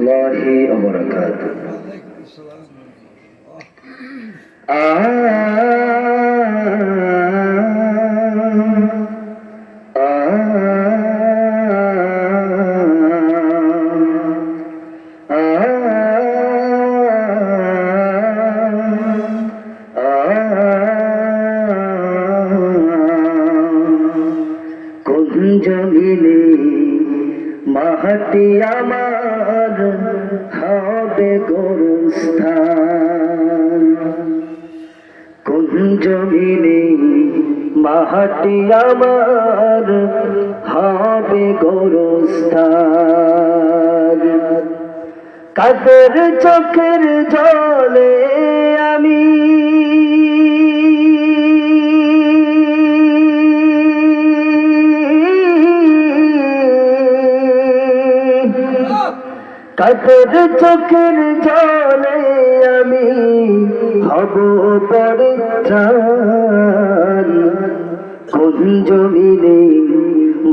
الله وبركاته जमीने महतिया হবে গোরস্থান। জমিনে মাহাটি আমার হবে গোরস্থান? কাদের চোখের জলে আমি কাদের চোখের জলে আমি হব পরিত্রাণ কুঞ্জমিনে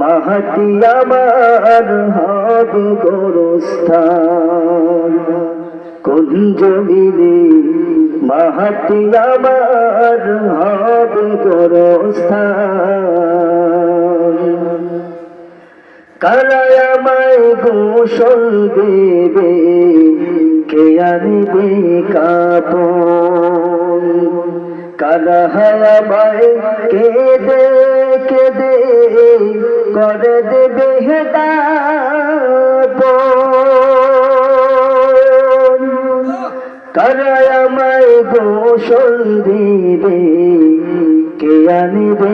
মাহাতি আমার হবে গোরস্থান। কুঞ্জমিনে মাহাতি আমার হবে গোরস্থান। কারায়ামায় গোসল দেবে, কে আনবে কাপন? কারাহায়ামায় কেদে কেদে, করে দেবে হেদাপন। কারায়ামায় গোসল দিবে, কে আনবে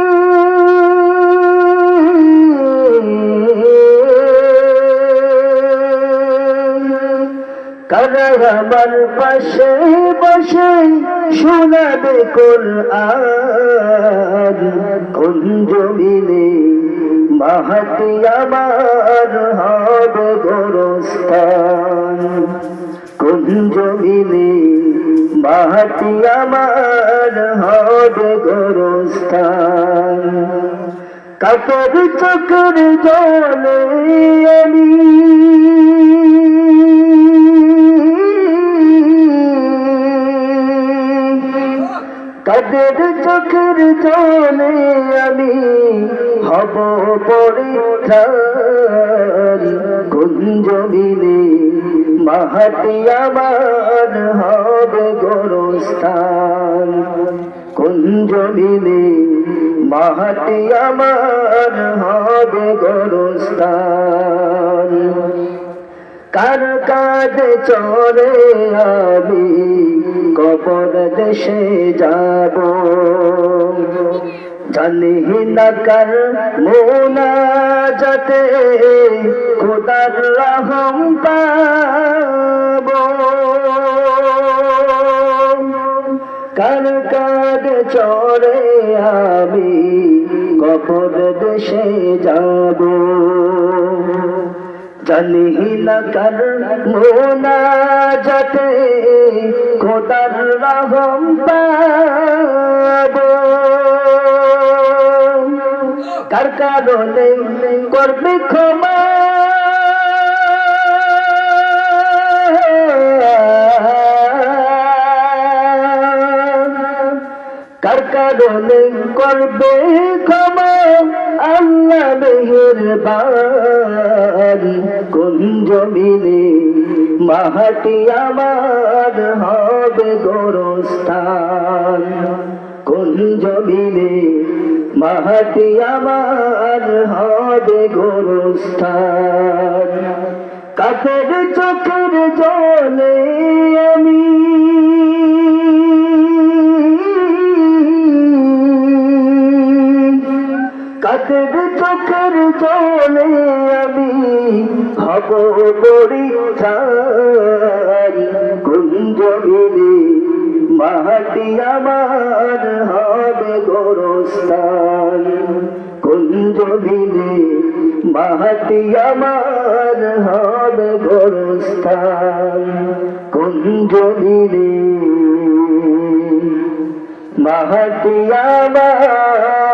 আমার পাশে বসে শোনাবে কোরআন। কুঞ্জ মিলে মাহাতি আমার হবে গোরস্থান? কুঞ্জ মিলে মাহাতি আমার হবে গোরস্থান? কাপড় চকর জলে আমি হব পরিত্রাণ কুঞ্জ মিলে মাহাতি আমার হবে গোরস্থান। কুঞ্জ মিলে মাহাতি আমার হবে গোরস্থান। কার কাজে চরে আমি কবর দেশে যাব? জানি না কার মোনা খোদার রহম পাব কার কাজে চরে আমি কবর দেশে যাব জানি না কর মোনা খোদার রহম পাব কারণে করবে ক্ষমা। কার কারণে করবে ক্ষমা? আল্লাহ মেহেরবান। কুঞ্জ মিলে মাহাটি আমার হবে গোরস্থান? কুঞ্জ মিলে মাহাটি আমার হবে গোরস্থান। কাপের চোখের জলে আমি। কাকের চোখের জলে আমি হব পরীক্ষার কুঞ্জ মিলে মাহাটি আমার হবে গোরস্থান। কুঞ্জ বিলে মাহাতি আমার হবে গোরস্থান। কুঞ্জ বিলে আমার